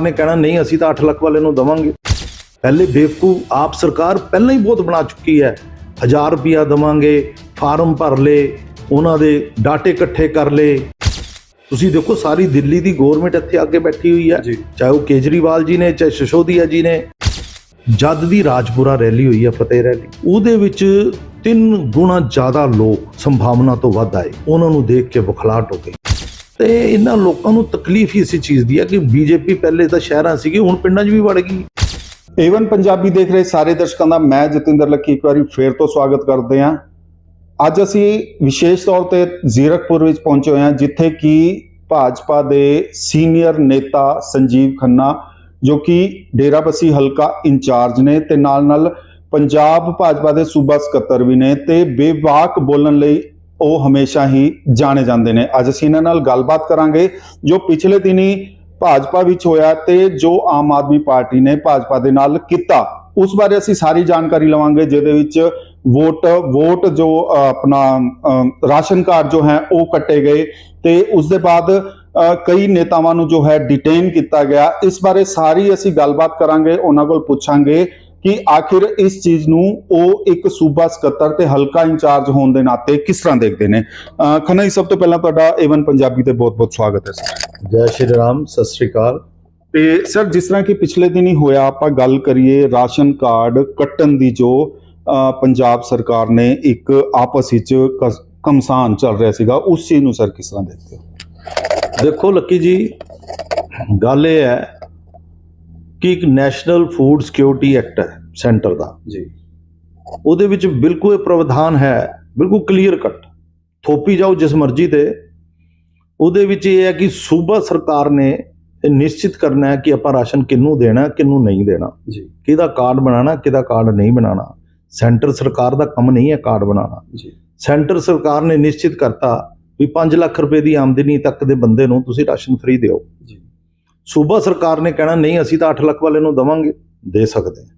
ਨੇ ਕਹਿਣਾ ਨਹੀਂ ਅਸੀਂ ਤਾਂ 8 ਲੱਖ ਵਾਲੇ ਨੂੰ ਦਵਾਂਗੇ। ਪਹਿਲੇ ਬੇਵਕੂਫ ਆਪ ਸਰਕਾਰ ਪਹਿਲਾਂ ਹੀ ਬਹੁਤ ਬਣਾ ਚੁੱਕੀ ਹੈ। 1000 ਰੁਪਿਆ ਦਵਾਂਗੇ ਫਾਰਮ ਭਰ ਲੇ ਉਹਨਾਂ ਦੇ ਡਾਟੇ ਇਕੱਠੇ ਕਰ ਲੇ। ਤੁਸੀਂ ਦੇਖੋ ਸਾਰੀ ਦਿੱਲੀ ਦੀ ਗਵਰਨਮੈਂਟ ਇੱਥੇ ਅੱਗੇ ਬੈਠੀ ਹੋਈ ਹੈ। ਚਾਹੇ ਉਹ ਕੇਜਰੀਵਾਲ ਜੀ ਨੇ ਚਾਹੇ ਸ਼ਸ਼ੋਦੀਆ ਜੀ ਨੇ। ਜਦ ਦੀ ਰਾਜਪੁਰਾ ਰੈਲੀ ਹੋਈ ਹੈ ਫਤਿਹ ਰੈਲੀ ਉਹਦੇ ਵਿੱਚ ਤਿੰਨ ਗੁਣਾ ਜ਼ਿਆਦਾ ਲੋਕ ਸੰਭਾਵਨਾ ਤੋਂ ਵੱਧ ਆਏ। ਉਹਨਾਂ ਨੂੰ ਦੇਖ ਕੇ ਬੁਖਲਾਟ ਹੋ ਗਈ। ਤੇ ਇਹਨਾਂ ਲੋਕਾਂ ਨੂੰ ਤਕਲੀਫ ਹੀ ਇਸੇ ਚੀਜ਼ ਦੀ ਹੈ ਕਿ ਬੀਜੇਪੀ ਪਹਿਲੇ ਤਾਂ ਸ਼ਹਿਰਾਂ ਸੀਗੀ, ਹੁਣ ਪਿੰਡਾਂ 'ਚ ਵੀ ਵੜ ਗਈ। ਏਵਨ ਪੰਜਾਬੀ ਦੇਖ ਰਹੇ ਸਾਰੇ ਦਰਸ਼ਕਾਂ ਦਾ ਮੈਂ ਜਤਿੰਦਰ ਲੱਖੀ ਇੱਕ ਵਾਰੀ ਫੇਰ ਤੋਂ ਸਵਾਗਤ ਕਰਦੇ ਹਾਂ। ਅੱਜ ਅਸੀਂ ਵਿਸ਼ੇਸ਼ ਤੌਰ ਤੇ ਜ਼ੀਰਕਪੁਰ ਵਿੱਚ ਪਹੁੰਚੇ ਹੋਏ ਹਾਂ, ਜਿੱਥੇ ਕਿ ਭਾਜਪਾ ਦੇ ਸੀਨੀਅਰ ਨੇਤਾ ਸੰਜੀਵ ਖੰਨਾ, ਜੋ ਕਿ ਡੇਰਾਬੱਸੀ ਹਲਕਾ ਇੰਚਾਰਜ ਨੇ ਤੇ ਨਾਲ ਨਾਲ ਪੰਜਾਬ ਭਾਜਪਾ ਦੇ ਸੂਬਾ ਸਕੱਤਰ ਵੀ ਨੇ ਤੇ ਬੇਵਾਕ ਬੋਲਣ ਲਈ ਉਹ ਹਮੇਸ਼ਾ ਹੀ ਜਾਣੇ ਜਾਂਦੇ ਨੇ। ਅੱਜ ਅਸੀਂ ਇਹਨਾਂ ਨਾਲ ਗੱਲਬਾਤ ਕਰਾਂਗੇ ਜੋ ਪਿਛਲੇ ਦਿਨੀ ਭਾਜਪਾ ਵਿੱਚ ਹੋਇਆ ਤੇ ਜੋ ਆਮ ਆਦਮੀ ਪਾਰਟੀ ਨੇ ਭਾਜਪਾ ਦੇ ਨਾਲ ਕੀਤਾ। ਉਸ ਬਾਰੇ ਅਸੀਂ ਸਾਰੀ ਜਾਣਕਾਰੀ ਲਵਾਂਗੇ, ਜਿਹਦੇ ਵਿੱਚ ਵੋਟ ਵੋਟ ਜੋ ਆਪਣਾ ਰਾਸ਼ਨ ਕਾਰਡ ਜੋ ਹੈ ਉਹ ਕੱਟੇ ਗਏ ਤੇ ਉਸ ਦੇ ਬਾਅਦ ਕਈ ਨੇਤਾਵਾਂ ਨੂੰ ਜੋ ਹੈ ਡਿਟੇਨ ਕੀਤਾ ਗਿਆ। ਇਸ ਬਾਰੇ ਸਾਰੀ ਅਸੀਂ ਗੱਲਬਾਤ ਕਰਾਂਗੇ, ਉਹਨਾਂ ਕੋਲ ਪੁੱਛਾਂਗੇ ਕਿ ਆਖਿਰ ਇਸ ਚੀਜ਼ ਨੂੰ ਉਹ ਇੱਕ ਸੂਬਾ ਸਕੱਤਰ ਤੇ ਹਲਕਾ ਇੰਚਾਰਜ ਹੋਣ ਦੇ ਨਾਤੇ ਕਿਸ ਤਰ੍ਹਾਂ ਦੇਖਦੇ ਨੇ? ਖੰਨਾ ਜੀ ਸਭ ਤੋਂ ਪਹਿਲਾਂ ਤੁਹਾਡਾ ਏਵਨ ਪੰਜਾਬੀ ਤੇ ਬਹੁਤ-ਬਹੁਤ ਸਵਾਗਤ ਹੈ ਜੈ ਸ਼੍ਰੀ ਰਾਮ ਸਤਿ ਸ੍ਰੀ ਅਕਾਲ। ਤੇ ਸਰ ਜਿਸ ਤਰ੍ਹਾਂ ਕਿ ਪਿਛਲੇ ਦਿਨ ਹੀ ਹੋਇਆ ਆਪਾਂ ਗੱਲ ਕਰੀਏ ਰਾਸ਼ਨ ਕਾਰਡ ਕੱਟਣ ਦੀ ਜੋ ਪੰਜਾਬ ਸਰਕਾਰ ਨੇ ਇੱਕ ਆਪਸ ਵਿੱਚ ਕਮਸਾਨ ਚੱਲ ਰਿਹਾ ਸੀਗਾ ਉਸ ਚੀਜ਼ ਨੂੰ ਸਰ ਕਿਸ ਤਰ੍ਹਾਂ ਦੇਖਦੇ ਹੋ? ਦੇਖੋ ਲੱਕੀ ਜੀ ਗੱਲ ਇਹ ਹੈ ਕਿ ਇੱਕ ਨੈਸ਼ਨਲ ਫੂਡ ਸਿਕਿਉਰਿਟੀ ਐਕਟ ਹੈ ਸੈਂਟਰ ਦਾ। ਜੀ। ਉਹਦੇ ਵਿੱਚ ਬਿਲਕੁਲ ਇਹ ਪ੍ਰਾਵਧਾਨ ਹੈ ਬਿਲਕੁਲ ਕਲੀਅਰ ਕੱਟ ਥੋਪੀ ਜਾਓ ਜਿਸ ਮਰਜ਼ੀ ਤੇ। ਉਹਦੇ ਵਿੱਚ ਇਹ ਹੈ ਕਿ ਸੂਬਾ ਸਰਕਾਰ ਨੇ ਇਹ ਨਿਸ਼ਚਿਤ ਕਰਨਾ ਹੈ ਕਿ ਆਪਾਂ ਰਾਸ਼ਨ ਕਿਹਨੂੰ ਦੇਣਾ ਕਿਹਨੂੰ ਨਹੀਂ ਦੇਣਾ। ਜੀ। ਕਿਹਦਾ ਕਾਰਡ ਬਣਾਉਣਾ ਕਿਹਦਾ ਕਾਰਡ ਨਹੀਂ ਬਣਾਉਣਾ। ਸੈਂਟਰ ਸਰਕਾਰ ਦਾ ਕੰਮ ਨਹੀਂ ਹੈ ਕਾਰਡ ਬਣਾਉਣਾ। ਜੀ। ਸੈਂਟਰ ਸਰਕਾਰ ਨੇ ਨਿਸ਼ਚਿਤ ਕਰਤਾ ਵੀ 5 ਲੱਖ ਰੁਪਏ ਦੀ ਆਮਦਨੀ ਤੱਕ ਦੇ ਬੰਦੇ ਨੂੰ ਤੁਸੀਂ ਰਾਸ਼ਨ ਫ੍ਰੀ ਦਿਓ। ਜੀ। ਸੂਬਾ ਸਰਕਾਰ ਨੇ ਕਹਿਣਾ ਨਹੀਂ ਅਸੀਂ ਤਾਂ 8 ਲੱਖ ਵਾਲੇ ਨੂੰ ਦਵਾਂਗੇ ਦੇ ਸਕਦੇ ਹਾਂ।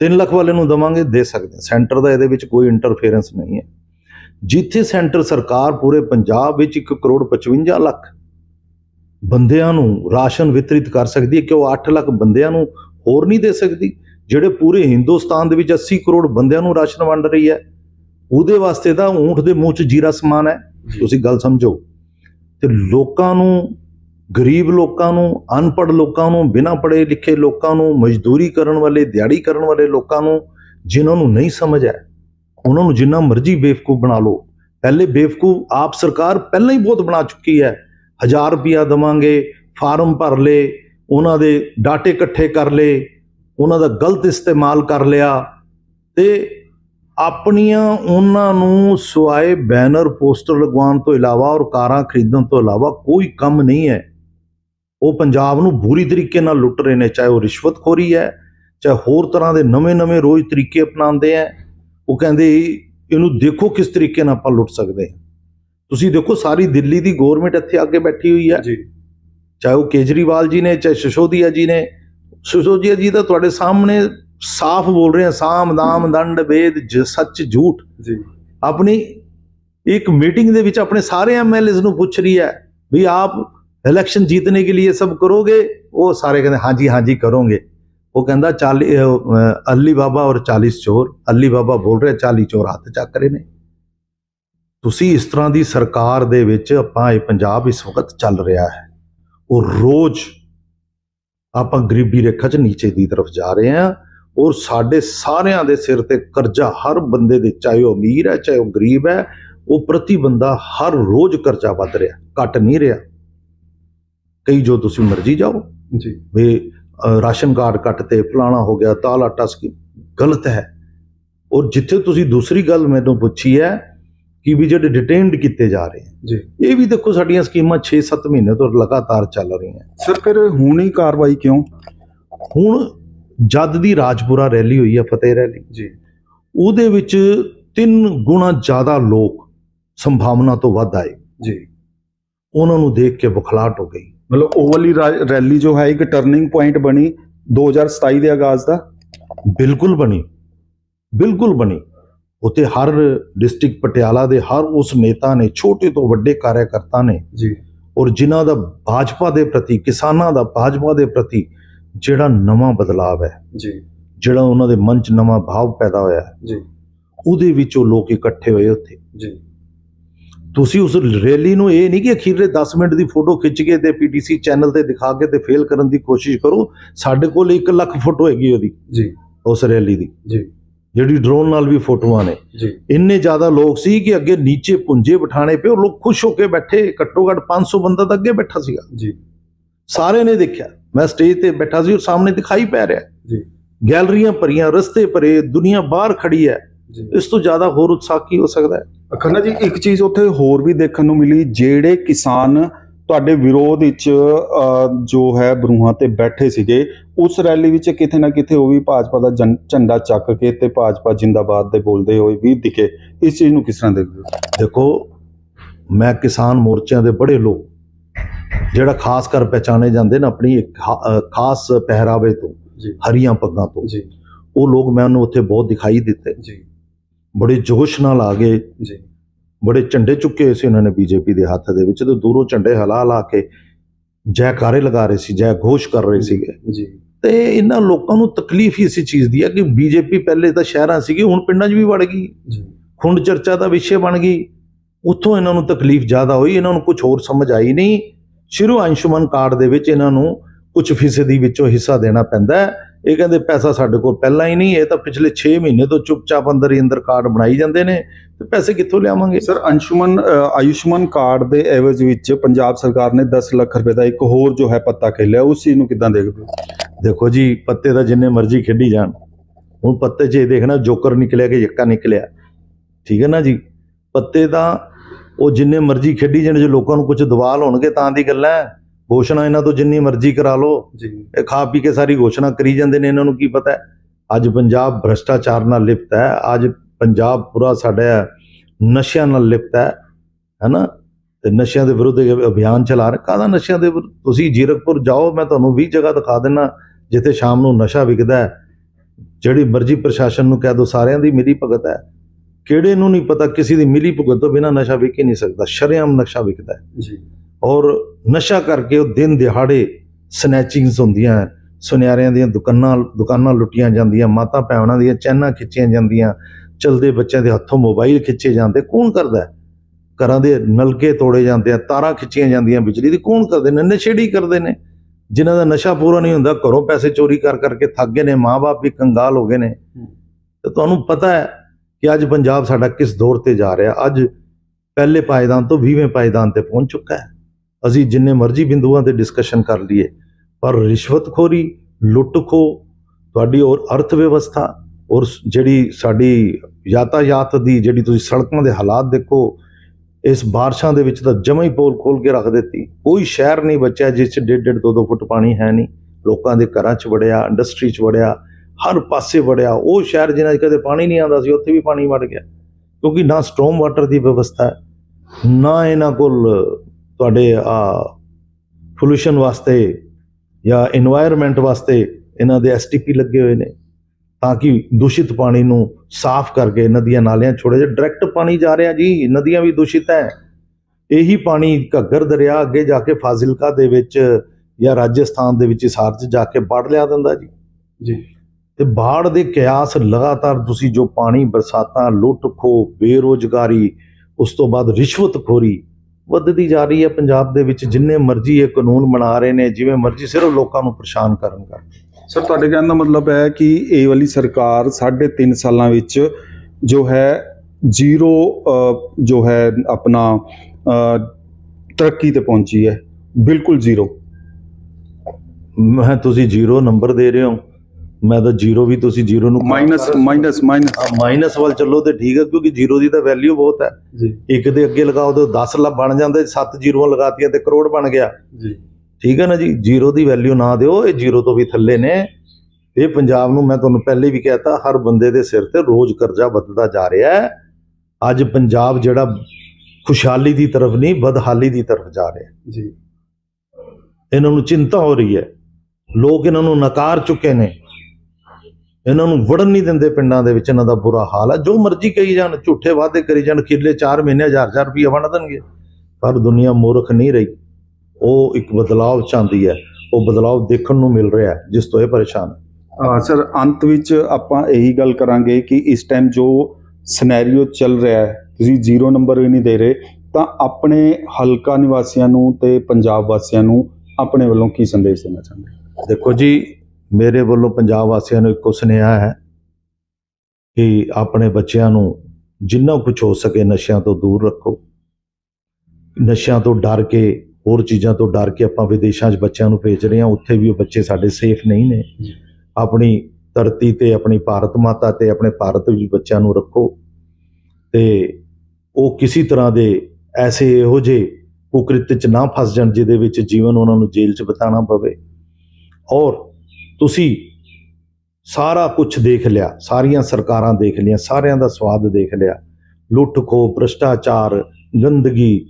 3 ਲੱਖ ਵਾਲੇ ਨੂੰ ਦਵਾਂਗੇ ਦੇ ਸਕਦੇ ਹਾਂ। ਸੈਂਟਰ ਦਾ ਇਹਦੇ ਵਿੱਚ ਕੋਈ ਇੰਟਰਫੇਰੈਂਸ ਨਹੀਂ ਹੈ। ਜਿੱਥੇ ਸੈਂਟਰ ਸਰਕਾਰ ਪੂਰੇ ਪੰਜਾਬ ਵਿੱਚ 1 ਕਰੋੜ 55 ਲੱਖ ਬੰਦਿਆਂ ਨੂੰ ਰਾਸ਼ਨ ਵਿਤਰਿਤ ਕਰ ਸਕਦੀ ਹੈ ਕਿ ਉਹ 8 ਲੱਖ ਬੰਦਿਆਂ ਨੂੰ ਹੋਰ ਨਹੀਂ ਦੇ ਸਕਦੀ? ਜਿਹੜੇ ਪੂਰੇ ਹਿੰਦੁਸਤਾਨ ਦੇ ਵਿੱਚ 80 ਕਰੋੜ ਬੰਦਿਆਂ ਨੂੰ ਰਾਸ਼ਨ ਵੰਡ ਰਹੀ ਹੈ ਉਹਦੇ ਵਾਸਤੇ ਤਾਂ ਊਂਠ ਦੇ ਮੂੰਹ 'ਚ ਜੀਰਾ ਸਮਾਨ ਹੈ। ਤੁਸੀਂ ਗੱਲ ਸਮਝੋ। ਤੇ ਲੋਕਾਂ ਨੂੰ ਗਰੀਬ ਲੋਕਾਂ ਨੂੰ, ਅਨਪੜ੍ਹ ਲੋਕਾਂ ਨੂੰ, ਬਿਨਾਂ ਪੜ੍ਹੇ ਲਿਖੇ ਲੋਕਾਂ ਨੂੰ, ਮਜ਼ਦੂਰੀ ਕਰਨ ਵਾਲੇ, ਦਿਹਾੜੀ ਕਰਨ ਵਾਲੇ ਲੋਕਾਂ ਨੂੰ ਜਿਨ੍ਹਾਂ ਨੂੰ ਨਹੀਂ ਸਮਝ ਹੈ ਉਹਨਾਂ ਨੂੰ ਜਿੰਨਾ ਮਰਜ਼ੀ ਬੇਵਕੂਫ ਬਣਾ ਲਓ। ਪਹਿਲੇ ਬੇਵਕੂਫ ਆਪ ਸਰਕਾਰ ਪਹਿਲਾਂ ਹੀ ਬਹੁਤ ਬਣਾ ਚੁੱਕੀ ਹੈ। 1000 ਰੁਪਿਆ ਦਵਾਂਗੇ, ਫਾਰਮ ਭਰ ਲੇ, ਉਹਨਾਂ ਦੇ ਡਾਟੇ ਇਕੱਠੇ ਕਰ ਲੇ, ਉਹਨਾਂ ਦਾ ਗਲਤ ਇਸਤੇਮਾਲ ਕਰ ਲਿਆ ਤੇ ਆਪਣੀਆਂ ਉਹਨਾਂ ਨੂੰ ਸਵਾਏ ਬੈਨਰ, ਪੋਸਟਰ ਲਗਵਾਉਣ ਤੋਂ ਇਲਾਵਾ ਔਰ ਕਾਰਾਂ ਖਰੀਦਣ ਤੋਂ ਇਲਾਵਾ ਕੋਈ ਕੰਮ ਨਹੀਂ ਹੈ। ਉਹ ਪੰਜਾਬ ਨੂੰ ਬੁਰੀ ਤਰੀਕੇ ਨਾਲ ਲੁੱਟ ਰਹੇ ਨੇ ਚਾਹੇ ਉਹ ਰਿਸ਼ਵਤਖੋਰੀ ਹੈ ਚਾਹੇ ਹੋਰ ਤਰ੍ਹਾਂ ਦੇ ਨਵੇਂ-ਨਵੇਂ ਰੋਜ਼ ਤਰੀਕੇ ਅਪਣਾਉਂਦੇ ਆ ਉਹ ਕਹਿੰਦੇ ਇਹਨੂੰ ਦੇਖੋ ਕਿਸ ਤਰੀਕੇ ਨਾਲ ਆਪਾਂ ਲੁੱਟ ਸਕਦੇ ਹਾਂ। ਤੁਸੀਂ ਦੇਖੋ ਸਾਰੀ ਦਿੱਲੀ ਦੀ ਗਵਰਨਮੈਂਟ ਇੱਥੇ ਅੱਗੇ ਬੈਠੀ ਹੋਈ ਹੈ। ਜੀ। ਚਾਹੇ ਉਹ ਕੇਜਰੀਵਾਲ ਜੀ ਨੇ ਚਾਹੇ ਸ਼ਸ਼ੋਦੀਆ ਜੀ ਨੇ ਸ਼ਸ਼ੋਦੀਆ ਜੀ ਦਾ ਤੁਹਾਡੇ ਸਾਹਮਣੇ ਸਾਫ਼ ਬੋਲ ਰਹੇ ਆ ਸਾਮ ਦਾਮ ਦੰਡ ਵੇਦ ਸੱਚ ਝੂਠ। ਜੀ। ਆਪਣੀ ਇੱਕ ਮੀਟਿੰਗ ਦੇ ਵਿੱਚ ਆਪਣੇ ਸਾਰੇ ਐਮਐਲਏਸ ਨੂੰ ਪੁੱਛ ਰਹੀ ਹੈ ਵੀ ਆਪ इलेक्शन जीतने के लिए सब करोगे वो सारे कहते हाँ जी हाँ जी करोगे वो कहता चाली अली बाबा और 40 ਚੋਰ ਅਲੀ ਬਾਬਾ ਬੋਲ ਰਿਹਾ 40 ਚੋਰ ਹੱਥ ਚੱਕ ਰਹੇ ਨੇ ਤੁਸੀਂ ਇਸ ਤਰ੍ਹਾਂ ਦੀ ਸਰਕਾਰ ਦੇ ਵਿੱਚ ਆਪਾਂ ਇਹ ਪੰਜਾਬ ਇਸ ਵਕਤ ਚੱਲ ਰਿਹਾ ਹੈ ਉਹ ਰੋਜ਼ ਆਪਾਂ ਗਰੀਬੀ ਰੇਖਾ 'ਚ ਨੀਚੇ ਦੀ ਤਰਫ ਜਾ ਰਹੇ ਹਾਂ ਔਰ ਸਾਡੇ ਸਾਰਿਆਂ ਦੇ ਸਿਰ ਤੇ ਕਰਜ਼ਾ ਹਰ ਬੰਦੇ ਦੇ ਚਾਹੇ ਉਹ ਅਮੀਰ ਹੈ ਚਾਹੇ ਉਹ ਗਰੀਬ ਹੈ ਉਹ ਪ੍ਰਤੀ ਬੰਦਾ ਹਰ ਰੋਜ਼ ਕਰਜ਼ਾ ਵੱਧ ਰਿਹਾ ਘਟ ਨਹੀਂ ਰਿਹਾ ਕਈ ਜੋ ਤੁਸੀਂ ਮਰਜ਼ੀ ਜਾਓ। ਜੀ। ਵੀ ਰਾਸ਼ਨ ਕਾਰਡ ਕੱਟ ਤੇ ਫਲਾਣਾ ਹੋ ਗਿਆ ਤਾਲ ਆਟਾ ਸਕੀਮ ਗਲਤ ਹੈ। ਔਰ ਜਿੱਥੇ ਤੁਸੀਂ ਦੂਸਰੀ ਗੱਲ ਮੈਨੂੰ ਪੁੱਛੀ ਹੈ ਕਿ ਵੀ ਜਿਹੜੇ ਡਿਟੇਨਡ ਕੀਤੇ ਜਾ ਰਹੇ ਜੀ। ਇਹ ਵੀ ਦੇਖੋ ਸਾਡੀਆਂ ਸਕੀਮਾਂ 6-7 ਮਹੀਨੇ ਤੋਂ ਲਗਾਤਾਰ ਚੱਲ ਰਹੀਆਂ ਸਰ ਫਿਰ ਹੁਣ ਹੀ ਕਾਰਵਾਈ ਕਿਉਂ? ਹੁਣ ਜਦ ਦੀ ਰਾਜਪੁਰਾ ਰੈਲੀ ਹੋਈ ਹੈ ਫਤਿਹ ਰੈਲੀ ਜੀ। ਉਹਦੇ ਵਿੱਚ ਤਿੰਨ ਗੁਣਾ ਜ਼ਿਆਦਾ ਲੋਕ ਸੰਭਾਵਨਾ ਤੋਂ ਵੱਧ ਆਏ। ਜੀ। ਉਹਨਾਂ ਨੂੰ ਦੇਖ ਕੇ ਬੁਖਲਾਟ ਹੋ ਗਈ। ਮਤਲਬ ਉਹ ਵਾਲੀ ਰੈਲੀ ਜੋ ਹੈ ਇੱਕ ਟਰਨਿੰਗ ਪੁਆਇੰਟ ਬਣੀ 2027 ਦੇ ਆਗਾਜ਼ ਦਾ। ਬਿਲਕੁਲ ਬਣੀ। ਬਿਲਕੁਲ ਬਣੀ। ਉਤੇ ਹਰ ਡਿਸਟ੍ਰਿਕਟ ਪਟਿਆਲਾ ਦੇ ਹਰ ਉਸ ਨੇਤਾ ਨੇ ਛੋਟੇ ਤੋਂ ਵੱਡੇ ਕਾਰਜਕਰਤਾ ਨੇ ਜੀ। ਔਰ ਜਿਨ੍ਹਾਂ ਦਾ ਭਾਜਪਾ ਦੇ ਪ੍ਰਤੀ ਕਿਸਾਨਾਂ ਦਾ ਭਾਜਪਾ ਦੇ ਪ੍ਰਤੀ ਜਿਹੜਾ ਨਵਾਂ ਬਦਲਾਵ ਹੈ ਜੀ। ਜਿਹੜਾ ਉਹਨਾਂ ਦੇ ਮਨ 'ਚ ਨਵਾਂ ਭਾਵ ਪੈਦਾ ਹੋਇਆ ਹੈ, ਜੀ। ਉਹਦੇ ਵਿੱਚ ਉਹ ਲੋਕ ਇਕੱਠੇ ਹੋਏ ਉੱਥੇ। ਜੀ। ਤੁਸੀਂ ਉਸ ਰੈਲੀ ਨੂੰ ਇਹ ਨਹੀਂ ਕਿ ਅਖੀਰਲੇ 10 ਮਿੰਟ ਦੀ ਫੋਟੋ ਖਿੱਚ ਕੇ ਤੇ ਪੀਟੀਸੀ ਚੈਨਲ ਤੇ ਦਿਖਾ ਕੇ ਤੇ ਫੇਲ ਕਰਨ ਦੀ ਕੋਸ਼ਿਸ਼ ਕਰੋ ਸਾਡੇ ਕੋਲ 1 ਲੱਖ ਫੋਟੋ ਹੈਗੀ ਉਹਦੀ। ਜੀ। ਉਸ ਰੈਲੀ ਦੀ। ਜੀ। ਜਿਹੜੀ ਡਰੋਨ ਨਾਲ ਵੀ ਫੋਟੋਆਂ ਨੇ। ਜੀ। ਇੰਨੇ ਜ਼ਿਆਦਾ ਲੋਕ ਸੀ ਕਿ ਅੱਗੇ ਨੀਚੇ ਪੁੰਜੇ ਬਿਠਾਣੇ ਪਏ ਉਹ ਲੋਕ ਖੁਸ਼ ਹੋ ਕੇ ਬੈਠੇ ਘੱਟੋ ਘੱਟ 500 ਬੰਦਾ ਤਾਂ ਅੱਗੇ ਬੈਠਾ ਸੀਗਾ। ਜੀ। ਸਾਰੇ ਨੇ ਦੇਖਿਆ। ਮੈਂ ਸਟੇਜ ਤੇ ਬੈਠਾ ਸੀ ਉਹ ਸਾਹਮਣੇ ਦਿਖਾਈ ਪੈ ਰਿਹਾ। ਜੀ। ਗੈਲਰੀਆਂ ਭਰੀਆਂ ਰਸਤੇ ਭਰੇ ਦੁਨੀਆ ਬਾਹਰ ਖੜੀ ਹੈ। ਇਸ ਤੋਂ ਜ਼ਿਆਦਾ ਹੋਰ ਉਤਸ਼ਾਹ ਕੀ ਹੋ ਸਕਦਾ ਹੈ? ਖੰਨਾ ਜੀ ਇੱਕ ਚੀਜ਼ ਉੱਥੇ ਹੋਰ ਵੀ ਦੇਖਣ ਨੂੰ ਮਿਲੀ ਜਿਹੜੇ ਕਿਸਾਨ ਤੁਹਾਡੇ ਵਿਰੋਧ ਵਿੱਚ ਜੋ ਹੈ ਬਰੂਹਾਂ ਤੇ ਬੈਠੇ ਸੀਗੇ ਉਸ ਰੈਲੀ ਵਿੱਚ ਕਿਤੇ ਨਾ ਕਿਤੇ ਉਹ ਵੀ ਭਾਜਪਾ ਦਾ ਝੰਡਾ ਚੱਕ ਕੇ ਤੇ ਭਾਜਪਾ ਜਿੰਦਾਬਾਦ ਦੇ ਬੋਲਦੇ ਹੋਏ ਵੀ ਦਿਖੇ। ਇਸ ਚੀਜ਼ ਨੂੰ ਕਿਸ ਤਰ੍ਹਾਂ ਦੇਖਦੇ ਹੋ? ਦੇਖੋ ਮੈਂ ਕਿਸਾਨ ਮੋਰਚਿਆਂ ਦੇ ਬੜੇ ਲੋਕ। ਜਿਹੜਾ ਖਾਸ ਕਰ ਪਹਿਚਾਣੇ ਜਾਂਦੇ ਨੇ ਆਪਣੀ ਖਾਸ ਪਹਿਰਾਵੇ ਤੋਂ ਹਰੀਆਂ ਪੱਗਾਂ ਤੋਂ। ਉਹ ਲੋਕ ਮੈਨੂੰ ਉੱਥੇ ਬਹੁਤ ਦਿਖਾਈ ਦਿੱਤੇ। ਜੀ। ਬੜੇ ਜੋਸ਼ ਨਾਲ ਆ ਗਏ। ਜੀ। ਬੜੇ ਝੰਡੇ ਚੁੱਕੇ ਹੋਏ ਸੀ ਉਹਨਾਂ ਨੇ ਬੀਜੇਪੀ ਦੇ ਹੱਥ ਦੇ ਵਿੱਚ ਤੇ ਦੂਰੋਂ ਝੰਡੇ ਹਲਾ ਹਲਾ ਕੇ ਜੈਕਾਰੇ ਲਗਾ ਰਹੇ ਸੀ ਜੈ ਘੋਸ਼ ਕਰ ਰਹੇ ਸੀਗੇ। ਜੀ। ਤੇ ਇਹਨਾਂ ਲੋਕਾਂ ਨੂੰ ਤਕਲੀਫ ਹੀ ਇਸੇ ਚੀਜ਼ ਦੀ ਹੈ ਕਿ ਬੀਜੇਪੀ ਪਹਿਲੇ ਤਾਂ ਸ਼ਹਿਰਾਂ ਸੀਗੀ ਹੁਣ ਪਿੰਡਾਂ 'ਚ ਵੀ ਵੜ ਗਈ। ਜੀ। ਖੁੰਡ ਚਰਚਾ ਦਾ ਵਿਸ਼ੇ ਬਣ ਗਈ। ਉੱਥੋਂ ਇਹਨਾਂ ਨੂੰ ਤਕਲੀਫ ਜ਼ਿਆਦਾ ਹੋਈ ਇਹਨਾਂ ਨੂੰ ਕੁਝ ਹੋਰ ਸਮਝ ਆਈ ਨਹੀਂ। ਸ਼ੁਰੂ ਅੰਸ਼ੁਮਨ ਕਾਰਡ ਦੇ ਵਿੱਚ ਇਹਨਾਂ ਨੂੰ ਕੁਝ ਫੀਸਦੀ ਵਿੱਚੋਂ ਹਿੱਸਾ ਦੇਣਾ ਪੈਂਦਾ ਹੈ। ਇਹ ਕਹਿੰਦੇ ਪੈਸਾ ਸਾਡੇ ਕੋਲ ਪਹਿਲਾਂ ਹੀ ਨਹੀਂ ਇਹ ਤਾਂ ਪਿਛਲੇ 6 ਮਹੀਨੇ ਤੋਂ ਚੁੱਪਚਾਪ ਅੰਦਰ ਹੀ ਅੰਦਰ ਕਾਰਡ ਬਣਾਈ ਜਾਂਦੇ ਨੇ ਤੇ ਪੈਸੇ ਕਿੱਥੋਂ ਲਿਆਵਾਂਗੇ? ਸਰ ਅੰਸ਼ੁਮਨ ਆਯੁਸ਼ਮਨ ਕਾਰਡ ਦੇ ਐਵਜ਼ ਵਿੱਚ ਪੰਜਾਬ ਸਰਕਾਰ ਨੇ 10 ਲੱਖ ਰੁਪਏ ਦਾ ਇੱਕ ਹੋਰ ਜੋ ਹੈ ਪੱਤਾ ਖੇਲਿਆ ਉਸ ਚੀਜ਼ ਨੂੰ ਕਿਦਾਂ ਦੇਖਦੇ ਦੇਖੋ ਜੀ ਪੱਤੇ ਦਾ ਜਿੰਨੇ ਮਰਜ਼ੀ ਖੇਡੀ ਜਾਣ। ਹੁਣ ਪੱਤੇ 'ਚ ਇਹ ਦੇਖਣਾ ਜੋਕਰ ਨਿਕਲਿਆ ਕਿ ਯੱਕਾ ਨਿਕਲਿਆ? ਠੀਕ ਹੈ ਨਾ ਜੀ? ਪੱਤੇ ਦਾ ਉਹ ਜਿੰਨੇ ਮਰਜ਼ੀ ਖੇਡੀ ਜਾਣ ਜੇ ਲੋਕਾਂ ਨੂੰ ਕੁਝ ਦਵਾਲ ਹੋਣਗੇ ਤਾਂ ਦੀ ਗੱਲ ਘੋਸ਼ਣਾ ਇਹਨਾਂ ਤੋਂ ਜਿੰਨੀ ਮਰਜ਼ੀ ਕਰਾ ਲਓ। ਜੀ। ਇਹ ਖਾ ਪੀ ਕੇ ਸਾਰੀ ਘੋਸ਼ਣਾ ਕਰੀ ਜਾਂਦੇ ਨੇ ਇਹਨਾਂ ਨੂੰ ਕੀ ਪਤਾ ਅੱਜ ਪੰਜਾਬ ਭ੍ਰਸ਼ਟਾਚਾਰ ਨਾਲ ਲਿਪਤ ਹੈ। ਅੱਜ ਪੰਜਾਬ ਪੂਰਾ ਸਾਡਾ ਨਸ਼ਿਆਂ ਨਾਲ ਲਿਪਤ ਹੈ। ਹੈਨਾ? ਤੇ ਨਸ਼ਿਆਂ ਦੇ ਵਿਰੁੱਧ ਅਭਿਆਨ ਚਲਾ ਰਿਹਾ। ਕਾਹਦਾ ਨਸ਼ਿਆਂ ਦੇ ਵਿਰੁੱਧ? ਤੁਸੀਂ ਜੀਰਕਪੁਰ ਜਾਓ ਮੈਂ ਤੁਹਾਨੂੰ 20 ਜਗ੍ਹਾ ਦਿਖਾ ਦੇਣਾ ਜਿੱਥੇ ਸ਼ਾਮ ਨੂੰ ਨਸ਼ਾ ਵਿਕਦਾ ਹੈ। ਜਿਹੜੀ ਮਰਜ਼ੀ ਪ੍ਰਸ਼ਾਸਨ ਨੂੰ ਕਹਿ ਦੋ ਸਾਰਿਆਂ ਦੀ ਮਿਲੀ ਭਗਤ ਹੈ। ਕਿਹੜੇ ਨੂੰ ਨਹੀਂ ਪਤਾ ਕਿਸੇ ਦੀ ਮਿਲੀ ਭਗਤ ਤੋਂ ਬਿਨਾ ਨਸ਼ਾ ਵਿਕ ਹੀ ਨਹੀਂ ਸਕਦਾ। ਸ਼ਰੇਆਮ ਨਸ਼ਾ ਵਿਕਦਾ ਹੈ। ਜੀ। ਔਰ ਨਸ਼ਾ ਕਰਕੇ ਉਹ ਦਿਨ ਦਿਹਾੜੇ ਸਨੈਚਿੰਗਸ ਹੁੰਦੀਆਂ ਸੁਨਿਆਰਿਆਂ ਦੀਆਂ ਦੁਕਾਨਾਂ ਦੁਕਾਨਾਂ ਲੁੱਟੀਆਂ ਜਾਂਦੀਆਂ, ਮਾਤਾ ਭੈਣਾਂ ਦੀਆਂ ਚੈਨਾਂ ਖਿੱਚੀਆਂ ਜਾਂਦੀਆਂ, ਚਲਦੇ ਬੱਚਿਆਂ ਦੇ ਹੱਥੋਂ ਮੋਬਾਈਲ ਖਿੱਚੇ ਜਾਂਦੇ, ਕੌਣ ਕਰਦਾ ਘਰਾਂ ਦੇ ਨਲਕੇ ਤੋੜੇ ਜਾਂਦੇ ਆ, ਤਾਰਾਂ ਖਿੱਚੀਆਂ ਜਾਂਦੀਆਂ ਬਿਜਲੀ ਦੀ, ਕੌਣ ਕਰਦੇ ਨੇ? ਨਸ਼ੇੜੀ ਕਰਦੇ ਨੇ। ਜਿਨ੍ਹਾਂ ਦਾ ਨਸ਼ਾ ਪੂਰਾ ਨਹੀਂ ਹੁੰਦਾ, ਘਰੋਂ ਪੈਸੇ ਚੋਰੀ ਕਰ ਕਰਕੇ ਥੱਕ ਗਏ ਨੇ ਮਾਪੇ ਵੀ ਕੰਗਾਲ ਹੋ ਗਏ ਨੇ। ਤੇ ਤੁਹਾਨੂੰ ਪਤਾ ਹੈ ਕਿ ਅੱਜ ਪੰਜਾਬ ਸਾਡਾ ਕਿਸ ਦੌਰ ਤੇ ਜਾ ਰਿਹਾ, ਅੱਜ ਪਹਿਲੇ ਪਾਇਦਾਨ ਤੋਂ 20ਵੇਂ ਪਾਇਦਾਨ ਤੇ ਪਹੁੰਚ ਚੁੱਕਾ ਹੈ। ਅਸੀਂ ਜਿੰਨੇ ਮਰਜ਼ੀ ਬਿੰਦੂਆਂ ਤੇ ਡਿਸਕਸ਼ਨ ਕਰ ਲਈਏ, ਪਰ ਰਿਸ਼ਵਤਖੋਰੀ, ਲੁੱਟਖੋ, ਤੁਹਾਡੀ ਔਰ ਅਰਥ ਵਿਵਸਥਾ ਔਰ ਜਿਹੜੀ ਸਾਡੀ ਯਾਤਾਯਾਤ ਦੀ, ਜਿਹੜੀ ਤੁਸੀਂ ਸੜਕਾਂ ਦੇ ਹਾਲਾਤ ਦੇਖੋ, ਇਸ ਬਾਰਿਸ਼ਾਂ ਦੇ ਵਿੱਚ ਤਾਂ ਜਮਾਂ ਹੀ ਪੋਲ ਖੋਲ ਕੇ ਰੱਖ ਦਿੱਤੀ। ਕੋਈ ਸ਼ਹਿਰ ਨਹੀਂ ਬਚਿਆ ਜਿਸ 'ਚ ਡੇਢ ਡੇਢ ਦੋ ਦੋ ਫੁੱਟ ਪਾਣੀ ਹੈ ਨਹੀਂ। ਲੋਕਾਂ ਦੇ ਘਰਾਂ 'ਚ ਵੜਿਆ ਇੰਡਸਟਰੀ 'ਚ ਵੜਿਆ, ਹਰ ਪਾਸੇ ਵੜਿਆ। ਉਹ ਸ਼ਹਿਰ ਜਿਨ੍ਹਾਂ 'ਚ ਕਦੇ ਪਾਣੀ ਨਹੀਂ ਆਉਂਦਾ ਸੀ, ਉੱਥੇ ਵੀ ਪਾਣੀ ਵੜ ਗਿਆ। ਕਿਉਂਕਿ ਨਾ ਸਟ੍ਰੋਮ ਵਾਟਰ ਦੀ ਵਿਵਸਥਾ ਨਾ ਇਹਨਾਂ ਕੋਲ ਤੁਹਾਡੇ ਆ ਪੋਲੂਸ਼ਨ ਵਾਸਤੇ ਜਾਂ এনवायरमेंट ਵਾਸਤੇ ਇਹਨਾਂ ਦੇ ਐਸਟੀਪੀ ਲੱਗੇ ਹੋਏ ਨੇ ਤਾਂ ਕਿ ਦੂਸ਼ਿਤ ਪਾਣੀ ਨੂੰ ਸਾਫ਼ ਕਰਕੇ ਨਦੀਆਂ ਨਾਲਿਆਂ ਛੋੜੇ ਜੇ ਡਾਇਰੈਕਟ ਪਾਣੀ ਜਾ ਰਿਹਾ ਜੀ ਨਦੀਆਂ ਵੀ ਦੂਸ਼ਿਤ ਹੈ। ਇਹੀ ਪਾਣੀ ਘੱਗਰ ਦਰਿਆ ਅੱਗੇ ਜਾ ਕੇ ਫਾਜ਼ਿਲਕਾ ਦੇ ਵਿੱਚ ਜਾਂ ਰਾਜਸਥਾਨ ਦੇ ਵਿੱਚ ਹਿਸਾਰ 'ਚ ਜਾ ਕੇ ਬਾੜ ਲਿਆ ਦਿੰਦਾ ਜੀ। ਜੀ। ਤੇ ਬਾੜ ਦੇ ਕਿਆਸ ਲਗਾਤਾਰ ਤੁਸੀਂ ਜੋ ਪਾਣੀ ਬਰਸਾਤਾਂ ਲੁੱਟ ਖੋ ਬੇਰੋਜ਼ਗਾਰੀ ਉਸ ਤੋਂ ਬਾਅਦ ਰਿਸ਼ਵਤਖੋਰੀ ਵੱਧਦੀ ਜਾ ਰਹੀ ਹੈ। ਪੰਜਾਬ ਦੇ ਵਿੱਚ ਜਿੰਨੇ ਮਰਜ਼ੀ ਇਹ ਕਾਨੂੰਨ ਬਣਾ ਰਹੇ ਨੇ ਜਿਵੇਂ ਮਰਜ਼ੀ ਸਿਰਫ ਲੋਕਾਂ ਨੂੰ ਪਰੇਸ਼ਾਨ ਕਰਨ ਕਰ ਸਰ ਤੁਹਾਡੇ ਕਹਿਣ ਦਾ ਮਤਲਬ ਹੈ ਕਿ ਇਹ ਵਾਲੀ ਸਰਕਾਰ ਸਾਢੇ ਤਿੰਨ ਸਾਲਾਂ ਵਿੱਚ ਜੋ ਹੈ ਜ਼ੀਰੋ ਜੋ ਹੈ ਆਪਣਾ ਤਰੱਕੀ ਤੇ ਪਹੁੰਚੀ ਹੈ। ਬਿਲਕੁਲ ਜ਼ੀਰੋ। ਮੈਂ ਤੁਸੀਂ ਜ਼ੀਰੋ ਨੰਬਰ ਦੇ ਰਹੇ ਹੋ। ਮੈਂ ਤਾਂ ਜ਼ੀਰੋ ਵੀ ਤੁਸੀਂ ਜ਼ੀਰੋ ਨੂੰ ਮਾਈਨਸ ਮਾਈਨਸ ਮਾਈਨਸ ਮਾਈਨਸ ਵੱਲ ਚੱਲੋ ਤੇ ਠੀਕ ਹੈ ਕਿਉਂਕਿ ਜ਼ੀਰੋ ਦੀ ਤਾਂ ਵੈਲਿਊ ਬਹੁਤ ਹੈ। ਜੀ। ਇੱਕ ਦੇ ਅੱਗੇ ਲਗਾਓ ਤੇ 10 ਲੱਖ ਬਣ ਜਾਂਦੇ 7 ਜ਼ੀਰੋਆਂ ਲਗਾਤੀਆਂ ਤੇ ਕਰੋੜ ਬਣ ਗਿਆ। ਜੀ। ਠੀਕ ਹੈ ਨਾ ਜੀ? ਜ਼ੀਰੋ ਦੀ ਵੈਲਿਊ ਨਾ ਦਿਓ ਇਹ ਜ਼ੀਰੋ ਤੋਂ ਵੀ ਥੱਲੇ ਨੇ। ਇਹ ਪੰਜਾਬ ਨੂੰ ਮੈਂ ਤੁਹਾਨੂੰ ਪਹਿਲੇ ਵੀ ਕਹਿਤਾ ਹਰ ਬੰਦੇ ਦੇ ਸਿਰ ਤੇ ਰੋਜ਼ ਕਰਜ਼ਾ ਵੱਧਦਾ ਜਾ ਰਿਹਾ ਹੈ। ਅੱਜ ਪੰਜਾਬ ਜਿਹੜਾ ਖੁਸ਼ਹਾਲੀ ਦੀ ਤਰਫ ਨਹੀਂ ਬਦਹਾਲੀ ਦੀ ਤਰਫ ਜਾ ਰਿਹਾ ਜੀ। ਇਹਨਾਂ ਨੂੰ ਚਿੰਤਾ ਹੋ ਰਹੀ ਹੈ। ਲੋਕ ਇਹਨਾਂ ਨੂੰ ਨਕਾਰ ਚੁੱਕੇ ਨੇ। ਇਹਨਾਂ ਨੂੰ ਵੜਨ ਨਹੀਂ ਦਿੰਦੇ ਪਿੰਡਾਂ ਦੇ ਵਿੱਚ ਇਹਨਾਂ ਦਾ ਬੁਰਾ ਹਾਲ ਹੈ। ਜੋ ਮਰਜ਼ੀ ਕਹੀ ਜਾਣ ਝੂਠੇ ਵਾਅਦੇ ਕਰੀ ਜਾਣ ਕਿਰਲੇ 4 ਮਹੀਨੇ ਹਜ਼ਾਰ ਹਜ਼ਾਰ ਰੁਪਏ ਵੰਡ ਦੇਣਗੇ। ਪਰ ਦੁਨੀਆ ਮੂਰਖ ਨਹੀਂ ਰਹੀ। ਉਹ ਇੱਕ ਬਦਲਾਅ ਚਾਹੁੰਦੀ ਹੈ। ਉਹ ਬਦਲਾਅ ਦੇਖਣ ਨੂੰ ਮਿਲ ਰਿਹਾ ਜਿਸ ਤੋਂ ਇਹ ਪਰੇਸ਼ਾਨ ਸਰ ਅੰਤ ਵਿੱਚ ਆਪਾਂ ਇਹੀ ਗੱਲ ਕਰਾਂਗੇ ਕਿ ਇਸ ਟਾਈਮ ਜੋ ਸਿਨੈਰੀਓ ਚੱਲ ਰਿਹਾ ਹੈ ਤੁਸੀਂ ਜ਼ੀਰੋ ਨੰਬਰ ਵੀ ਨਹੀਂ ਦੇ ਰਹੇ ਤਾਂ ਆਪਣੇ ਹਲਕਾ ਨਿਵਾਸੀਆਂ ਨੂੰ ਤੇ ਪੰਜਾਬ ਵਾਸੀਆਂ ਨੂੰ ਆਪਣੇ ਵੱਲੋਂ ਕੀ ਸੰਦੇਸ਼ ਦੇਣਾ ਚਾਹੁੰਦੇ? ਦੇਖੋ ਜੀ ਮੇਰੇ ਵੱਲੋਂ ਪੰਜਾਬ ਵਾਸੀਆਂ ਨੂੰ ਇੱਕੋ ਸੁਨੇਹਾ ਹੈ ਕਿ ਆਪਣੇ ਬੱਚਿਆਂ ਨੂੰ ਜਿੰਨਾ ਕੁਝ ਹੋ ਸਕੇ ਨਸ਼ਿਆਂ ਤੋਂ ਦੂਰ ਰੱਖੋ। ਨਸ਼ਿਆਂ ਤੋਂ ਡਰ ਕੇ ਹੋਰ ਚੀਜ਼ਾਂ ਤੋਂ ਡਰ ਕੇ ਆਪਾਂ ਵਿਦੇਸ਼ਾਂ 'ਚ ਬੱਚਿਆਂ ਨੂੰ ਭੇਜ ਰਹੇ ਹਾਂ ਉੱਥੇ ਵੀ ਉਹ ਬੱਚੇ ਸਾਡੇ ਸੇਫ ਨਹੀਂ ਨੇ। ਆਪਣੀ ਧਰਤੀ ਤੇ ਆਪਣੀ ਭਾਰਤ ਮਾਤਾ ਤੇ ਆਪਣੇ ਭਾਰਤ ਵਿੱਚ ਬੱਚਿਆਂ ਨੂੰ ਰੱਖੋ ਤੇ ਉਹ ਕਿਸੇ ਤਰ੍ਹਾਂ ਦੇ ਐਸੇ ਇਹੋ ਜਿਹੇ ਕੁਕ੍ਰਿਤ 'ਚ ਨਾ ਫਸ ਜਾਣ ਜਿਹਦੇ ਵਿੱਚ ਜੀਵਨ ਉਹਨਾਂ ਨੂੰ ਜੇਲ੍ਹ 'ਚ ਬਿਤਾਉਣਾ ਪਵੇ। ਔਰ ਤੁਸੀਂ ਸਾਰਾ ਕੁਝ ਦੇਖ ਲਿਆ, ਸਾਰੀਆਂ ਸਰਕਾਰਾਂ ਦੇਖ ਲਈਆਂ, ਸਾਰਿਆਂ ਦਾ ਸਵਾਦ ਦੇਖ ਲਿਆ। ਲੁੱਟ ਖੋ ਭ੍ਰਸ਼ਟਾਚਾਰ, ਗੰਦਗੀ,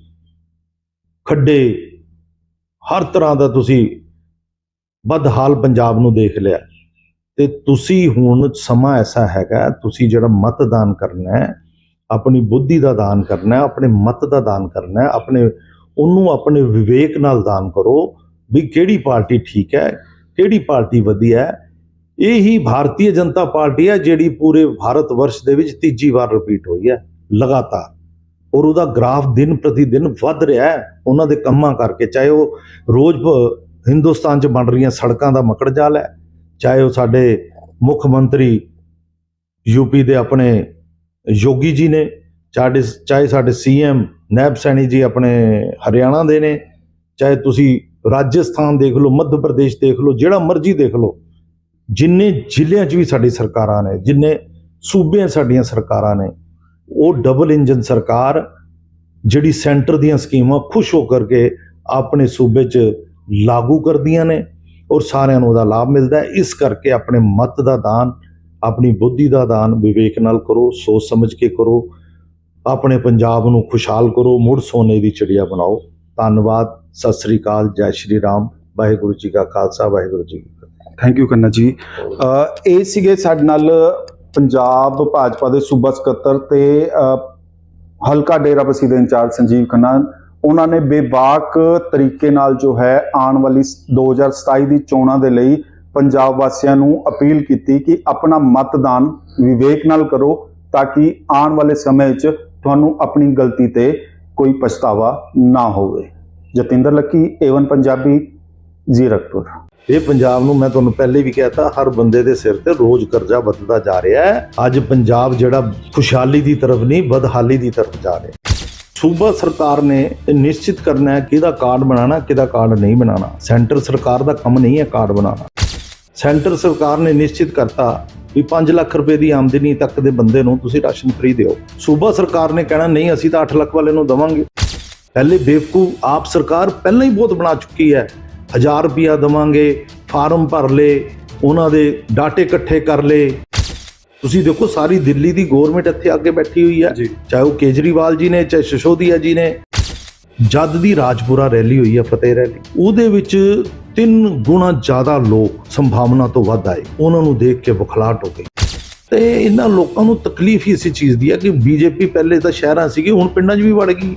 ਖੱਡੇ, ਹਰ ਤਰ੍ਹਾਂ ਦਾ ਤੁਸੀਂ ਬਦਹਾਲ ਪੰਜਾਬ ਨੂੰ ਦੇਖ ਲਿਆ। ਤੇ ਤੁਸੀਂ ਹੁਣ ਸਮਾਂ ਐਸਾ ਹੈਗਾ, ਤੁਸੀਂ ਜਿਹੜਾ ਮਤਦਾਨ ਕਰਨਾ ਹੈ, ਆਪਣੀ ਬੁੱਧੀ ਦਾ ਦਾਨ ਕਰਨਾ ਹੈ, ਆਪਣੇ ਮਤ ਦਾ ਦਾਨ ਕਰਨਾ ਹੈ, ਆਪਣੇ ਉਹਨੂੰ ਆਪਣੇ ਵਿਵੇਕ ਨਾਲ ਦਾਨ ਕਰੋ ਵੀ ਕਿਹੜੀ ਪਾਰਟੀ ਠੀਕ ਹੈ ਕਿਹੜੀ ਪਾਰਟੀ ਵਧੀਆ ਹੈ? ਇਹ ਹੀ ਭਾਰਤੀ ਜਨਤਾ ਪਾਰਟੀ ਹੈ ਜਿਹੜੀ ਪੂਰੇ ਭਾਰਤ ਵਰਸ਼ ਦੇ ਵਿੱਚ ਤੀਜੀ ਵਾਰ ਰਿਪੀਟ ਹੋਈ ਹੈ, ਲਗਾਤਾਰ। ਔਰ ਉਹਦਾ ਗ੍ਰਾਫ ਦਿਨ ਪ੍ਰਤੀ ਦਿਨ ਵੱਧ ਰਿਹਾ ਹੈ। ਉਹਨਾਂ ਦੇ ਕੰਮਾਂ ਕਰਕੇ, ਚਾਹੇ ਉਹ ਰੋਜ਼ ਹਿੰਦੁਸਤਾਨ 'ਚ ਬਣ ਰਹੀਆਂ ਸੜਕਾਂ ਦਾ ਮਕੜਜਾਲ ਹੈ, ਚਾਹੇ ਉਹ ਸਾਡੇ ਮੁੱਖ ਮੰਤਰੀ ਯੂਪੀ ਦੇ ਆਪਣੇ ਯੋਗੀ ਜੀ ਨੇ ਚਾਹੇ ਚਾਹੇ ਸਾਡੇ ਸੀਐਮ ਨੈਬ ਸੈਣੀ ਜੀ ਆਪਣੇ ਹਰਿਆਣਾ ਦੇ ਨੇ, ਚਾਹੇ ਤੁਸੀਂ ਰਾਜਸਥਾਨ ਦੇਖ ਲਓ, ਮੱਧ ਪ੍ਰਦੇਸ਼ ਦੇਖ ਲਓ, ਜਿਹੜਾ ਮਰਜ਼ੀ ਦੇਖ ਲਓ, ਜਿੰਨੇ ਜ਼ਿਲ੍ਹਿਆਂ 'ਚ ਵੀ ਸਾਡੀ ਸਰਕਾਰਾਂ ਨੇ, ਜਿੰਨੇ ਸੂਬਿਆਂ 'ਚ ਸਾਡੀਆਂ ਸਰਕਾਰਾਂ ਨੇ, ਉਹ ਡਬਲ ਇੰਜਨ ਸਰਕਾਰ ਜਿਹੜੀ ਸੈਂਟਰ ਦੀਆਂ ਸਕੀਮਾਂ ਖੁਸ਼ ਹੋ ਕਰਕੇ ਆਪਣੇ ਸੂਬੇ 'ਚ ਲਾਗੂ ਕਰਦੀਆਂ ਨੇ ਔਰ ਸਾਰਿਆਂ ਨੂੰ ਉਹਦਾ ਲਾਭ ਮਿਲਦਾ ਹੈ। ਇਸ ਕਰਕੇ ਆਪਣੇ ਮਤ ਦਾ ਦਾਨ, ਆਪਣੀ ਬੁੱਧੀ ਦਾ ਦਾਨ ਵਿਵੇਕ ਨਾਲ ਕਰੋ, ਸੋਚ ਸਮਝ ਕੇ ਕਰੋ, ਆਪਣੇ ਪੰਜਾਬ ਨੂੰ ਖੁਸ਼ਹਾਲ ਕਰੋ, ਮੁੜ ਸੋਨੇ ਦੀ ਚਿੜੀਆ ਬਣਾਓ। ਧੰਨਵਾਦ। ਸਤਿ ਸ੍ਰੀ ਅਕਾਲ ਜੈ ਸ਼੍ਰੀ ਰਾਮ ਵਾਹਿਗੁਰੂ ਜੀ ਕਾ ਖਾਲਸਾ ਵਾਹਿਗੁਰੂ ਜੀ ਕੀ ਫਤਿਹ। ਥੈਂਕ ਯੂ ਕੰਨਾ ਜੀ। ਇਹ ਸੀਗੇ ਸਾਡੇ ਨਾਲ ਪੰਜਾਬ ਭਾਜਪਾ ਦੇ ਸੂਬਾ ਸਕੱਤਰ ਤੇ ਅ, ਹਲਕਾ ਡੇਰਾਬੱਸੀ ਦੇ ਇੰਚਾਰਜ ਸੰਜੀਵ ਖੰਨਾ। ਉਹਨਾਂ ਨੇ ਬੇਬਾਕ ਤਰੀਕੇ ਨਾਲ ਜੋ ਹੈ ਆਉਣ ਵਾਲੀ 2027 ਦੀ ਚੋਣਾਂ ਦੇ ਲਈ ਪੰਜਾਬ ਵਾਸੀਆਂ ਨੂੰ ਅਪੀਲ ਕੀਤੀ ਕਿ ਆਪਣਾ ਮਤਦਾਨ ਵਿਵੇਕ ਨਾਲ ਕਰੋ ਤਾਂ ਕਿ ਆਉਣ ਵਾਲੇ ਸਮੇਂ 'ਚ ਤੁਹਾਨੂੰ ਆਪਣੀ ਗਲਤੀ ਤੇ ਕੋਈ ਪਛਤਾਵਾ ਨਾ ਹੋਵੇ। ਜਤਿੰਦਰ ਲੱਕੀ ਏਵਨ ਪੰਜਾਬੀ ਜ਼ੀਰਕਪੁਰ ਇਹ ਪੰਜਾਬ ਨੂੰ ਮੈਂ ਤੁਹਾਨੂੰ ਪਹਿਲੇ ਵੀ ਕਹਿਤਾ, ਹਰ ਬੰਦੇ ਦੇ ਸਿਰ ਤੇ ਰੋਜ਼ ਕਰਜ਼ਾ ਵੱਧਦਾ ਜਾ ਰਿਹਾ ਹੈ। ਅੱਜ ਪੰਜਾਬ ਜਿਹੜਾ ਖੁਸ਼ਹਾਲੀ ਦੀ ਤਰਫ ਨਹੀਂ, ਬਦਹਾਲੀ ਦੀ ਤਰਫ ਜਾ ਰਿਹਾ ਸੂਬਾ ਸਰਕਾਰ ਨੇ ਨਿਸ਼ਚਿਤ ਕਰਨਾ ਹੈ ਕਿਹਦਾ ਕਾਰਡ ਬਣਾਉਣਾ, ਕਿਹਦਾ ਕਾਰਡ ਨਹੀਂ ਬਣਾਉਣਾ। ਸੈਂਟਰ ਸਰਕਾਰ ਦਾ ਕੰਮ ਨਹੀਂ ਹੈ ਕਾਰਡ ਬਣਾਉਣਾ। ਸੈਂਟਰ ਸਰਕਾਰ ਨੇ ਨਿਸ਼ਚਿਤ ਕਰਤਾ ਵੀ 5 ਲੱਖ ਰੁਪਏ ਦੀ ਆਮਦਨੀ ਤੱਕ ਦੇ ਬੰਦੇ ਨੂੰ ਤੁਸੀਂ ਰਾਸ਼ਨ ਫ੍ਰੀ ਦਿਓ। ਸੂਬਾ ਸਰਕਾਰ ਨੇ ਕਹਿਣਾ, ਨਹੀਂ, ਅਸੀਂ ਤਾਂ 8 ਲੱਖ ਵਾਲੇ ਨੂੰ ਦਵਾਂਗੇ। ਪਹਿਲੇ ਬੇਵਕੂਫ ਆਪ ਸਰਕਾਰ ਪਹਿਲਾਂ ਹੀ ਬਹੁਤ ਬਣਾ ਚੁੱਕੀ ਹੈ। 1000 ਰੁਪਿਆ ਦਵਾਂਗੇ ਫਾਰਮ ਭਰ ਲੇ ਉਹਨਾਂ ਦੇ ਡਾਟੇ ਇਕੱਠੇ ਕਰ ਲੇ। ਤੁਸੀਂ ਦੇਖੋ ਸਾਰੀ ਦਿੱਲੀ ਦੀ ਗਵਰਨਮੈਂਟ ਇੱਥੇ ਅੱਗੇ ਬੈਠੀ ਹੋਈ ਹੈ। ਚਾਹੇ ਉਹ ਕੇਜਰੀਵਾਲ ਜੀ ਨੇ ਚਾਹੇ ਸ਼ਸ਼ੋਦੀਆ ਜੀ ਨੇ। ਜਦ ਦੀ ਰਾਜਪੁਰਾ ਰੈਲੀ ਹੋਈ ਹੈ ਫਤਿਹ ਰੈਲੀ ਉਹਦੇ ਵਿੱਚ ਤਿੰਨ ਗੁਣਾ ਜ਼ਿਆਦਾ ਲੋਕ ਸੰਭਾਵਨਾ ਤੋਂ ਵੱਧ ਆਏ। ਉਹਨਾਂ ਨੂੰ ਦੇਖ ਕੇ ਬੁਖਲਾਟ ਹੋ ਗਈ। ਤੇ ਇਹਨਾਂ ਲੋਕਾਂ ਨੂੰ ਤਕਲੀਫ ਹੀ ਇਸੇ ਚੀਜ਼ ਦੀ ਹੈ ਕਿ ਬੀਜੇਪੀ ਪਹਿਲੇ ਤਾਂ ਸ਼ਹਿਰਾਂ ਸੀਗੀ ਹੁਣ ਪਿੰਡਾਂ 'ਚ ਵੀ ਵੜ ਗਈ।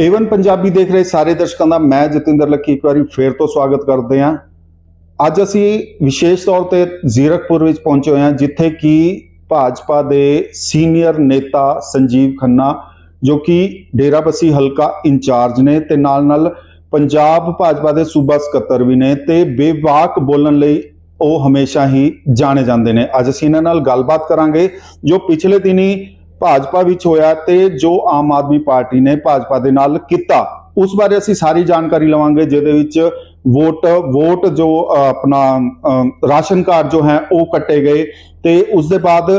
ਏਵਨ ਪੰਜਾਬੀ ਦੇਖ ਰਹੇ ਸਾਰੇ ਦਰਸ਼ਕਾਂ ਦਾ, ਮੈਂ ਜਤਿੰਦਰ ਲੱਕੀ ਇੱਕ ਵਾਰੀ ਫੇਰ ਤੋਂ ਸਵਾਗਤ ਕਰਦੇ ਹਾਂ। ਅੱਜ ਅਸੀਂ ਵਿਸ਼ੇਸ਼ ਤੌਰ ਤੇ ਜ਼ੀਰਕਪੁਰ ਵਿੱਚ ਪਹੁੰਚੇ ਹੋਏ ਹਾਂ, ਜਿੱਥੇ ਕਿ ਭਾਜਪਾ ਦੇ ਸੀਨੀਅਰ ਨੇਤਾ ਸੰਜੀਵ ਖੰਨਾ, ਜੋ ਕਿ ਡੇਰਾਬੱਸੀ ਹਲਕਾ ਇੰਚਾਰਜ ਨੇ ਤੇ ਨਾਲ ਨਾਲ ਪੰਜਾਬ ਭਾਜਪਾ ਦੇ ਸੂਬਾ ਸਕੱਤਰ ਵੀ ਨੇ ਤੇ ਬੇਵਾਕ ਬੋਲਣ ਲਈ ਉਹ ਹਮੇਸ਼ਾ ਹੀ ਜਾਣੇ ਜਾਂਦੇ ਨੇ। ਅੱਜ ਅਸੀਂ ਇਹਨਾਂ ਨਾਲ ਗੱਲਬਾਤ ਕਰਾਂਗੇ, ਜੋ ਪਿਛਲੇ ਦਿਨੀ ਭਾਜਪਾ ਵਿੱਚ ਹੋਇਆ ਤੇ ਜੋ ਆਮ ਆਦਮੀ ਪਾਰਟੀ ਨੇ ਭਾਜਪਾ ਦੇ ਨਾਲ ਕੀਤਾ, ਉਸ ਬਾਰੇ ਅਸੀਂ ਸਾਰੀ ਜਾਣਕਾਰੀ ਲਵਾਂਗੇ, ਜਿਹਦੇ ਵਿੱਚ ਵੋਟ ਵੋਟ ਜੋ ਆਪਣਾ ਰਾਸ਼ਨ ਕਾਰਡ ਜੋ ਹੈ, ਉਹ ਕੱਟੇ ਗਏ ਤੇ ਉਸ ਦੇ ਬਾਅਦ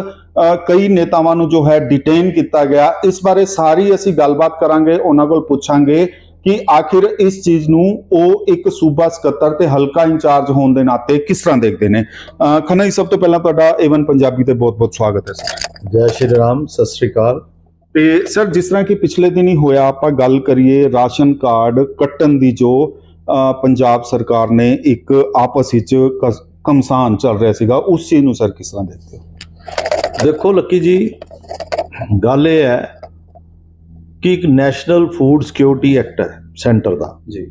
ਕਈ ਨੇਤਾਵਾਂ ਨੂੰ ਜੋ ਹੈ ਡਿਟੇਨ ਕੀਤਾ ਗਿਆ। ਇਸ ਬਾਰੇ ਸਾਰੀ ਅਸੀਂ ਗੱਲਬਾਤ ਕਰਾਂਗੇ, ਉਹਨਾਂ ਕੋਲ ਪੁੱਛਾਂਗੇ। ਕਿ ਆਖਿਰ ਇਸ ਚੀਜ਼ ਨੂੰ ਉਹ ਇੱਕ ਸੂਬਾ ਸਕੱਤਰ ਤੇ ਹਲਕਾ ਇੰਚਾਰਜ ਹੋਣ ਦੇ ਨਾਤੇ ਕਿਸ ਤਰ੍ਹਾਂ ਦੇਖਦੇ ਨੇ? ਖੰਨਾ ਜੀ ਸਭ ਤੋਂ ਪਹਿਲਾਂ ਤੁਹਾਡਾ ਏਵਨ ਪੰਜਾਬੀ ਤੇ ਬਹੁਤ-ਬਹੁਤ ਸਵਾਗਤ ਹੈ ਜੈ ਸ਼੍ਰੀ ਰਾਮ ਸਤਿ ਸ੍ਰੀ ਅਕਾਲ। ਤੇ ਸਰ ਜਿਸ ਤਰ੍ਹਾਂ ਕਿ ਪਿਛਲੇ ਦਿਨ ਹੀ ਹੋਇਆ ਆਪਾਂ ਗੱਲ ਕਰੀਏ ਰਾਸ਼ਨ ਕਾਰਡ ਕੱਟਣ ਦੀ ਜੋ ਪੰਜਾਬ ਸਰਕਾਰ ਨੇ ਇੱਕ ਆਪਸ ਵਿੱਚ ਕਮਸਾਨ ਚੱਲ ਰਿਹਾ ਸੀਗਾ ਉਸ ਚੀਜ਼ ਨੂੰ ਸਰ ਕਿਸ ਤਰ੍ਹਾਂ ਦੇਖਦੇ ਹੋ? ਦੇਖੋ ਲੱਕੀ ਜੀ ਗੱਲ ਇਹ ਹੈ ਕਿ ਇੱਕ ਨੈਸ਼ਨਲ ਫੂਡ ਸਿਕਿਉਰਿਟੀ ਐਕਟ ਹੈ ਸੈਂਟਰ ਦਾ। ਜੀ।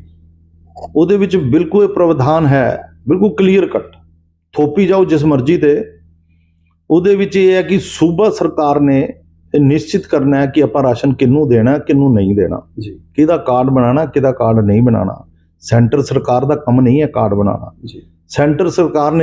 ਉਹਦੇ ਵਿੱਚ ਬਿਲਕੁਲ ਇਹ ਪ੍ਰਾਵਧਾਨ ਹੈ ਬਿਲਕੁਲ ਕਲੀਅਰ ਕੱਟ ਥੋਪੀ ਜਾਓ ਜਿਸ ਮਰਜ਼ੀ ਤੇ। ਉਹਦੇ ਵਿੱਚ ਇਹ ਹੈ ਕਿ ਸੂਬਾ ਸਰਕਾਰ ਨੇ ਇਹ ਨਿਸ਼ਚਿਤ ਕਰਨਾ ਹੈ ਕਿ ਆਪਾਂ ਰਾਸ਼ਨ ਕਿਹਨੂੰ ਦੇਣਾ ਕਿਹਨੂੰ ਨਹੀਂ ਦੇਣਾ। ਜੀ। ਕਿਹਦਾ ਕਾਰਡ ਬਣਾਉਣਾ ਕਿਹਦਾ ਕਾਰਡ ਨਹੀਂ ਬਣਾਉਣਾ। ਸੈਂਟਰ ਸਰਕਾਰ ਦਾ ਕੰਮ ਨਹੀਂ ਹੈ ਕਾਰਡ ਬਣਾਉਣਾ। ਜੀ। ਸੈਂਟਰ ਸਰਕਾਰ ਨੇ